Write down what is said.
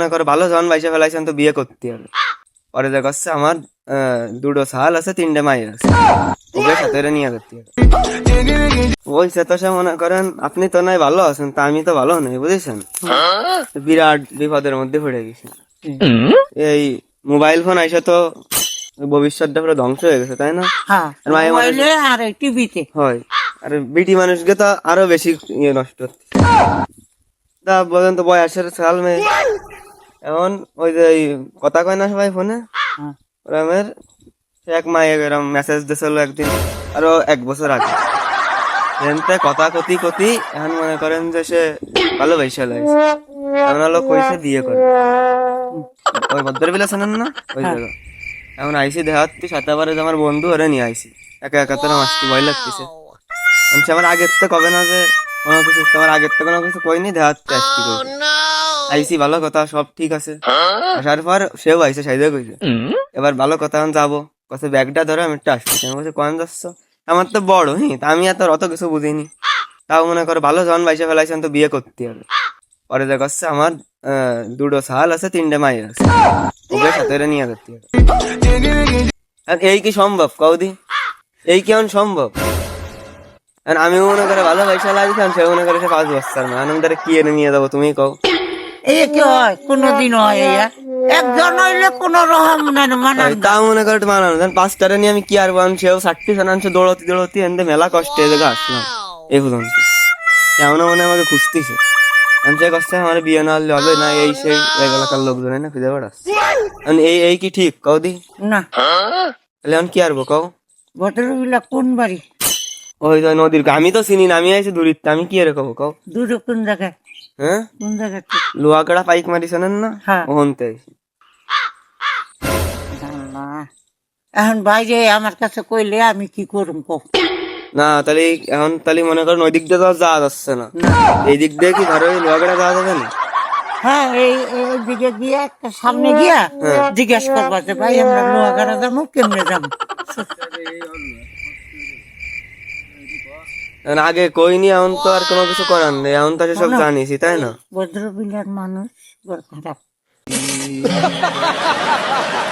মনে করো ভালো জন বাইসে ফেলাইছেন তো বিয়ে করতে হবে। পরে দেখ হচ্ছে আমার দুটো সাল আছে তিনটে মায়ের আছে। ওকে সাথে নিয়ে করতে হবে। বলছে তো সে মনে করেন আপনি তো নয় ভালো আছেন তা আমি তো ভালো নই বুঝেছেন? বিরাট বিপদের মধ্যে পড়ে গেছি। এই মোবাইল ফোন আইসে তো ভবিষ্যৎটা পুরো ধ্বংস হয়ে গেছে তাই না? হ্যাঁ আর মায়ের মানুষ- আর টিভিতে। হয়। আর বিটি মানুষকে তো আরও বেশি ইয়ে নষ্ট তা বলেন তো বয়সের সাল মেয়ে এখন ওই যে কথা কয় না সবাই ফোনে? হ্যাঁ। ওরমের এক মায়ে এরম মেসেজ দিছিল একদিন আরও এক বছর আগে। এনতে কথা কতি কতি এখন মনে করেন যে সে ভালো বাইসা লাগছে এমন হলো কইছে বিয়ে করে। ওই ভদ্র বিলা শোনেন না? ওই জায়গা। এখন আইসি দেখাচ্ছি সাতাবারে যে আমার বন্ধু ওরে নিয়ে আইসি। একা একা তোরা মাসটি ভয় লাগতেছে। সে আমার আগের তো কবে না যে কোনো কিছু তোমার আগের তো কোনো কিছু কইনি দেখাতে আসছি কই আইসি ভালো কথা, সব ঠিক আছে। আসার পর সেও আইসে সাইডে কইছে, এবার ভালো কথা এখন যাব। কত ব্যাগটা ধরো, আমি একটু আসছি। আমি বলছি কোন যাচ্ছ? আমার তো বড় হ্যাঁ আমি এত অত কিছু বুঝিনি। তাও মনে করো, ভালো জন বাইসে ফেলাইছেন তো বিয়ে করতে হবে। পরে দেখ, হচ্ছে আমার দুটো সাল আছে, তিনটে মায়ের আছে। ওকে সাথে নিয়ে করতে হবে। এই কি সম্ভব কৌদি এই কেমন সম্ভব? আমি মনে করে, ভালো পয়সা লাগছে আমি সে মনে করে সে পাঁচ বছর না আমি তারা কি এনে নিয়ে যাব তুমি কও। এই কি হয়? কোনোদিন হয় ইয়া একজন হইলে কোন রকম না মানান মনে করে মানানো। দেন পাঁচটারে নিয়ে আমি কি আর বান সেও ষাটটি শতাংশ দৌড়তি দৌড়তি এনতে মেলা কষ্টে এদিকে আসলাম। এই কেমন মনে আমাকে খুঁজতেছে। আমি সে কষ্টে আমার বিয়ে না হলে হবে না এই সেই এলাকার লোকজন না খুঁজে এখন এই এই কি ঠিক? কৌদি না। তাহলে এখন কি আরবো কও? ভদ্রবিলা কোন বাড়ি? ওই যে নদীর আমি তো চিনি না আমি আইছি দূরিত্ব আমি কি এর কব কও? দূরে কোন জায়গায়? হ্যাঁ? কোন জায়গায় লোহাকড়া পাইক মারি শোনেন না? হ্যাঁ। ওহনতে। এখন বাইরে আমার কাছে কইলে আমি কি করুম কো না তাহলে এখন তাহলে মনে করেন ওই দিক দিয়ে তো আর যাওয়া যাচ্ছে না। এই দিক দিয়ে কি ধরো এই যাওয়া যাবে না? হ্যাঁ এই এই দিকে গিয়ে একটা সামনে গিয়া জিজ্ঞেস করবা যে ভাই আমরা লোহাগাড়া যাব কেমনে যাব? আগে কইনি এখন তো আর কোনো কিছু করার নেই। এখন তো সব জানিসই তাই না? ভদ্রবিলার মানুষ বড় খারাপ